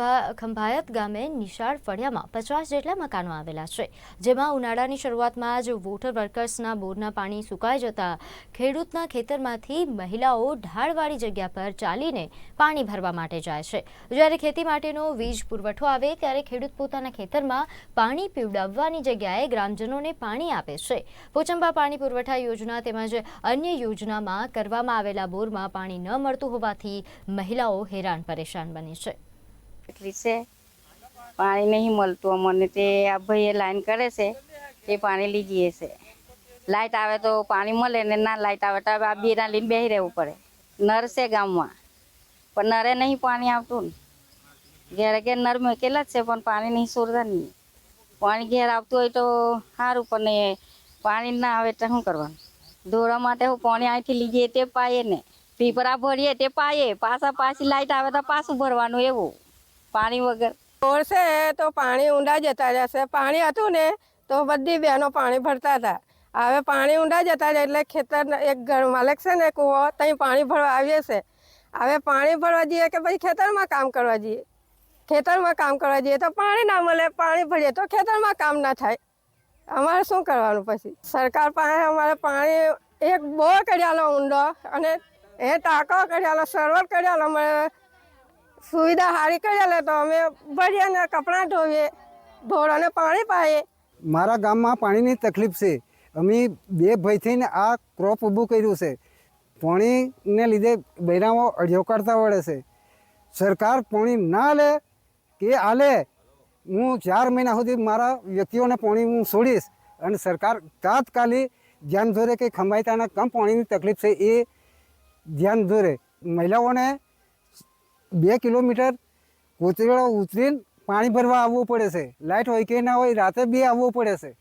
ખંભા ખંભાયત ગામે નિશાળ ફળિયામાં પચાસ જેટલા મકાનો આવેલા છે, જેમાં ઉનાળાની શરૂઆતમાં જ વોટર વર્કર્સના બોરના પાણી સુકાઈ જતા ખેડૂતના ખેતરમાંથી મહિલાઓ ઢાળવાળી જગ્યા પર ચાલીને પાણી ભરવા માટે જાય છે. જ્યારે ખેતી માટેનો વીજ પુરવઠો આવે ત્યારે ખેડૂત પોતાના ખેતરમાં પાણી પીવડાવવાની જગ્યાએ ગ્રામજનોને પાણી આપે છે. પોચંબા પાણી પુરવઠા યોજના તેમજ અન્ય યોજનામાં કરવામાં આવેલા બોરમાં પાણી ન મળતું હોવાથી મહિલાઓ હેરાન પરેશાન બની છે. એટલી છે. પાણી નહીં મળતું અમને. તે આ ભાઈએ લાઈન કરે છે તે પાણી લીજીએ છે. લાઇટ આવે તો પાણી મળે ને ના લાઇટ આવે તો આ બેના લઈને બેસી રહેવું પડે. નર છે ગામમાં. પણ નરે નહીં પાણી આવતું ને. ઘેરે ઘેર નર મૂકેલા જ છે, પણ પાણી નહીં સોરતા નહીં. પાણી ઘેર આવતું હોય તો સારું, પણ એ પાણી ના આવે તો શું કરવાનું? ઢોરા માટે હું પાણી અહીંથી લીજીએ તે પાયે ને. પીપરા ભરીએ તે પાયે. પાછા પાછી લાઈટ આવે તો પાછું ભરવાનું એવું. પાણી વગર. ઓળશે તો પાણી ઊંડા જતા જશે પાણી હતું ને તો બધી બહેનો પાણી ભરતા હતા. હવે પાણી ઊંડા જતા જાય એટલે ખેતર એક ઘર માલિક છે ને કૂવો ત્યાં પાણી ભરવા આવીએ છે. હવે પાણી ભરવા જઈએ કે પછી ખેતરમાં કામ કરવા જઈએ? ખેતરમાં કામ કરવા જઈએ તો પાણી ના મળે, પાણી ભરીએ તો ખેતરમાં કામ ના થાય. અમારે શું કરવાનું પછી? સરકાર પાસે અમારે પાણી, એક બોર કર્યાલો ઊંડો અને એ ટાંકો કર્યાલો સર્વર કર્યાલો અમારે સુવિધા સારી કરી તો અમે ભરીએ કપડાં ધોઈએ ઢોરોને પાણી પાઈએ. મારા ગામમાં પાણીની તકલીફ છે. અમે બે ભાઈ થઈને આ ક્રોપ ઊભું કર્યું છે. પાણીને લીધે બૈરાઓ અડિયો કાઢતા વળે છે. સરકાર પાણી ના લે કે આલે હું ચાર મહિના સુધી મારા વ્યક્તિઓને પાણી હું છોડીશ અને સરકાર તાત્કાલિક ધ્યાન દોરે કે ખંભાઈતાના કમ પાણીની તકલીફ છે એ ધ્યાન દોરે મહિલાઓને બે કિલોમીટર કોતરેડો ઉતરીને પાણી ભરવા આવવું પડે છે. લાઇટ હોય કે ના હોય રાતે બી આવવું પડે છે.